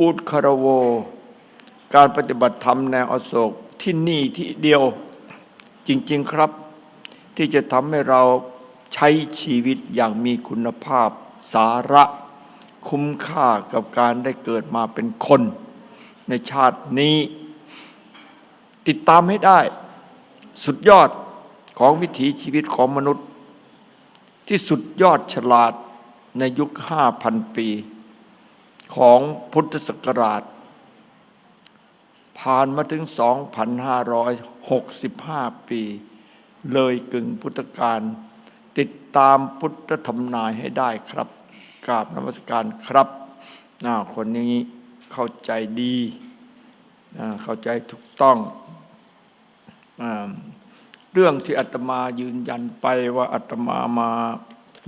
อุดคารโว การปฏิบัติธรรมแนวอโศกที่นี่ที่เดียวจริง ๆครับ ที่จะทำให้เราใช้ชีวิตอย่างมีคุณภาพสาระคุ้มค่ากับการได้เกิดมาเป็นคน ในชาตินี้ ติดตามให้ได้ สุดยอดของวิถีชีวิตของมนุษย์ ที่สุดยอดฉลาดในยุค 5,000 ปี ของพุทธศักราช ผ่านมาถึง 2,565 ปี เลยกึ่งพุทธกาลติดตามพุทธธรรมนายให้ได้ครับกราบนมัสการครับหน้าคนนี้เข้าใจดีเข้าใจถูกต้องเรื่องที่อาตมายืนยันไปว่าอาตมามา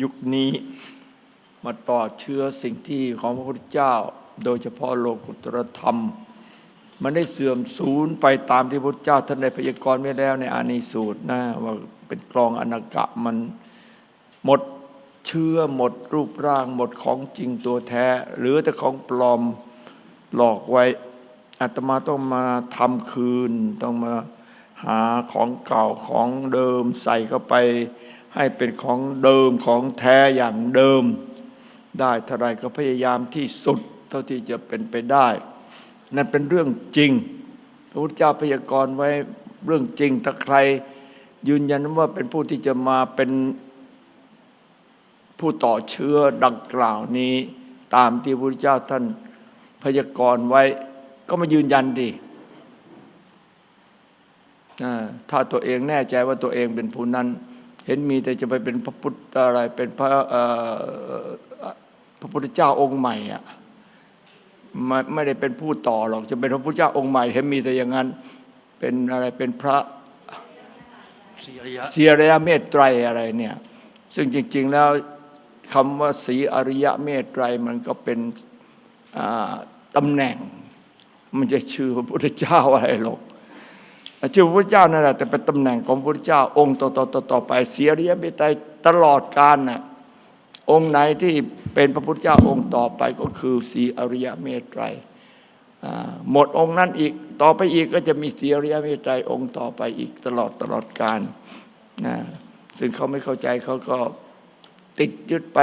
ยุคนี้ มาต่อเชื้อสิ่งที่ของพระพุทธเจ้า โดยเฉพาะโลกุตรธรรม มันได้เสื่อมสูญไปตามที่พระพุทธเจ้าท่านได้พยากรณ์ไว้แล้วในอานิสูตรนะว่าเป็นกลองอนากะมันหมดเชื้อหมดรูปร่างหมดของจริงตัวแท้หลือแต่ของปลอมหลอกไว้อาตมาต้องมาทำคืน ต้องมาหาของเก่าของเดิมใส่เข้าไป ให้เป็นของเดิมของแท้อย่างเดิม ได้เท่าไรก็พยายามที่สุด เท่าที่จะเป็นไปได้ นั่นเป็นเรื่องจริง พระพุทธเจ้าพยากรณ์ไว้เรื่องจริง ถ้าใครยืนยันว่าเป็นผู้ที่จะมาเป็นผู้ต่อเชื้อดังกล่าวนี้ ตามที่พระพุทธเจ้าท่านพยากรณ์ไว้ ก็มายืนยันดิถ้าตัวเองแน่ใจว่าตัวเองเป็นผู้นั้น เห็นมีแต่จะไปเป็นพระพุทธอะไรเป็นพระ พระพุทธเจ้าองค์ใหม่อะไม่ไม่ได้เป็นผู้ต่อหรอกจะเป็นพระพุทธเจ้าองค์ใหม่เห็นมีแต่อย่างนั้นเป็นอะไรเป็นพระสีอริยะเสียระยะเมตไตรอะไรเนี่ยซึ่งจริง ๆ แล้วคำว่าสีอริยะเมตไตรมันก็เป็นอ่าตำแหน่ง มันจะชื่อพระพุทธเจ้าอะไรหรอกชื่อพระพุทธเจ้านั่นแหละแต่เป็นตำแหน่งของพระพุทธเจ้าองค์ต่อต่อต่อต่อไปเสียอริยะเมตไตรตลอดกาลน่ะ องค์ไหนที่เป็นพระพุทธเจ้าองค์ต่อไปก็คือสีอริยเมตไตรหมดองค์นั้นอีกต่อไปอีกก็จะมีสีอริยเมตไตรองค์ต่อไปอีกตลอดตลอดกาลนะซึ่งเขาไม่เข้าใจเขาก็ติดยึดไป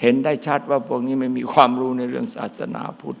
เห็นได้ชัดว่าพวกนี้ไม่มีความรู้ในเรื่องศาสนาพุทธ